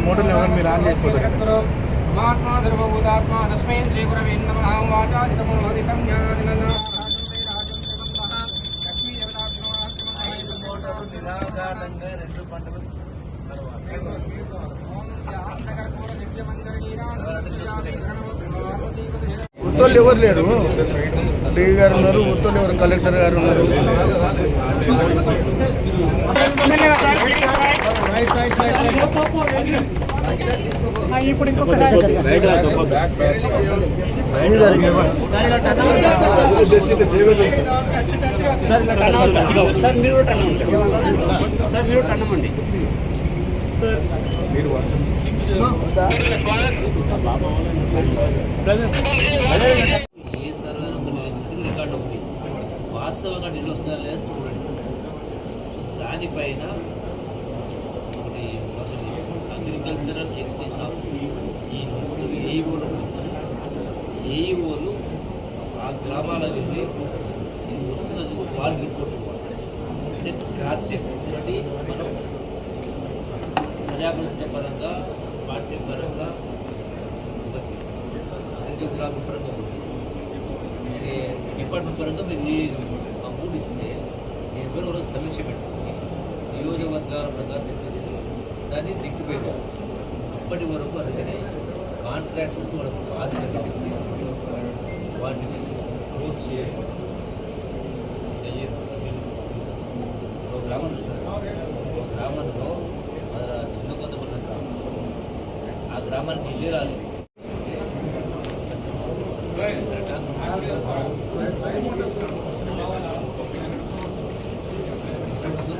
అట్లా మోటార్లు ఎవరు మీరు ఆన్ చేసుకోలేదు మహాత్మా ధర్మభూతాత్మా తస్మై శ్రీ గురవే నమః వాచాదితమో హరితం జ్ఞానాదిన లక్ష్మీ రెండు పంటలు ఉత్తోళ్ళు ఎవరు లేరు? డి గారు ఉన్నారు ఉత్తోళ్ళు ఎవరు? కలెక్టర్ గారు ఉన్నారు రైట్, రైట్, రైట్, రైట్. ఇప్పుడు ఇంకొక ఇది జరిగింది. సార్ మీరు కూడా టన్ అవ్వండి సార్ మీరు టన్ అవ్వండి ఏ సర్వే రికార్డు ఉంది వాస్తవంగా నీళ్ళు వస్తుందా లేదా చూడండి దానిపైన ఒకటి అసలు అగ్రికల్చరల్ ఎక్స్టెన్షన్ ఆ గ్రామాల వెళ్ళి ఇది వస్తుందో వాళ్ళు రిపోర్ట్ అంటే క్రాస్ చెక్ ఒకటి మనం ప్రజాభివృద్ధి పరంగా పార్టీ పరంగా ఒకటి. అగ్రికల్చర్ పరంగా ఒకటి అలాగే డిపార్ట్మెంట్ పరంగా మీరు ఈ మూడు ఇస్తే నేను ఎవరు ఒకరోజు సమీక్ష పెట్టుకుని నియోజకవర్గాల ప్రకారం చర్చ చేసి దాన్ని దిక్కుపోయారు అప్పటి వరకు అందుకనే కాంట్రాక్టర్స్ వాళ్ళకు బాధ్యత వాటిని గ్రామంలో మన చిన్న కొంతమంది గ్రామం ఆ గ్రామానికి ఇల్లు రాలేదు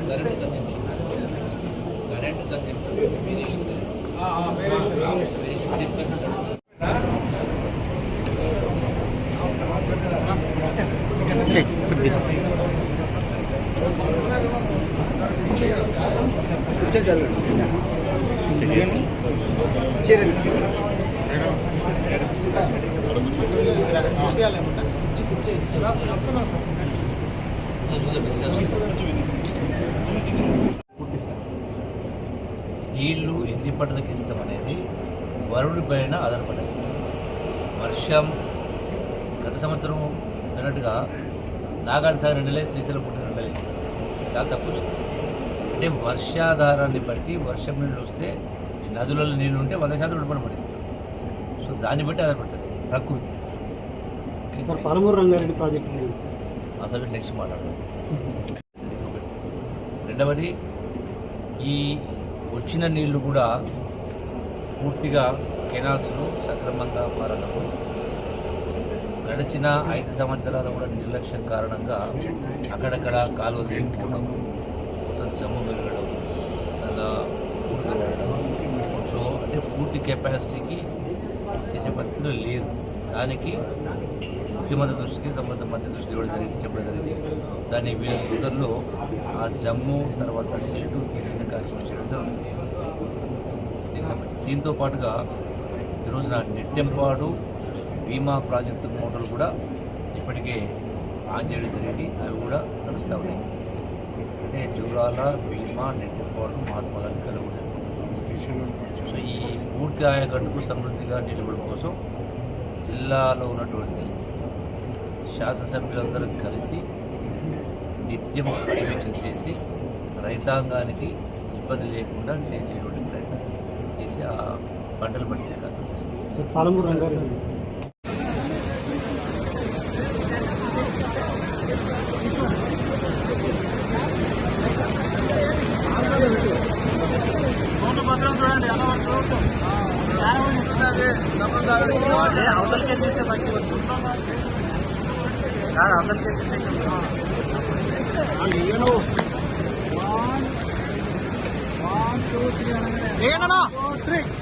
కరెంట్ కన్జంప్షన్ కరెంట్ నీళ్ళు ఎన్ని పంటలకు ఇస్తామనేది వరుడి పైన ఆధారపడదు. వర్షం గత సంవత్సరం అన్నట్టుగా నాగార్జున సాగర్ రెండులే శ్రీశైలం పుట్టిన రెండలే చాలా తక్కువ వచ్చింది. అంటే వర్షాధారాన్ని బట్టి వర్షం నీళ్ళు వస్తే నదులలో నీళ్ళు ఉంటే వంద శాతం రుణపడి పడిస్తారు. సో దాన్ని బట్టి ఆధారపడుతుంది ప్రకృతి. పాలమూరు రంగారెడ్డి ప్రాజెక్ట్ అసలు నెక్స్ట్ మాట్లాడదాం. రెండవది ఈ వచ్చిన నీళ్ళు కూడా పూర్తిగా కెనాల్స్ను సక్రమంగా పారడము. గడిచిన ఐదు సంవత్సరాల కూడా నిర్లక్ష్యం కారణంగా అక్కడక్కడ కాలువలు కెపాసిటీకి చేసే పరిస్థితిలో లేదు. దానికి ముఖ్యమంత్రి దృష్టికి సంబంధిత మంత్రి దృష్టికి కూడా జరిగింది చెప్పడం జరిగింది. దాన్ని వీళ్ళ తొందరలో ఆ జమ్ము తర్వాత సీటు తీసేసే కార్యక్రమం చేయడం జరుగుతుంది. దీనికి సంబంధించి దీంతో పాటుగా ఈరోజున నెట్టెంపాడు బీమా ప్రాజెక్టు మోటార్లు కూడా ఇప్పటికే ఆన్ చేయడం జరిగింది. అవి కూడా నడుస్తూ ఉన్నాయి. అంటే జూరాల భీమా నెట్టెంపాడు మహాత్మా గాంధీ కలుగుతాయి సో ఈ పూర్తి ఆయకట్టుకు సమృద్ధిగా నిలబడడం కోసం జిల్లాలో ఉన్నటువంటి శాసనసభ్యులందరూ కలిసి నిత్యం పర్యవేక్షణ చేసి రైతాంగానికి ఇబ్బంది లేకుండా చేసేటువంటి ప్రయత్నం చేసి ఆ పంటలు పండించే కార్యక్రమం చేస్తాం Three.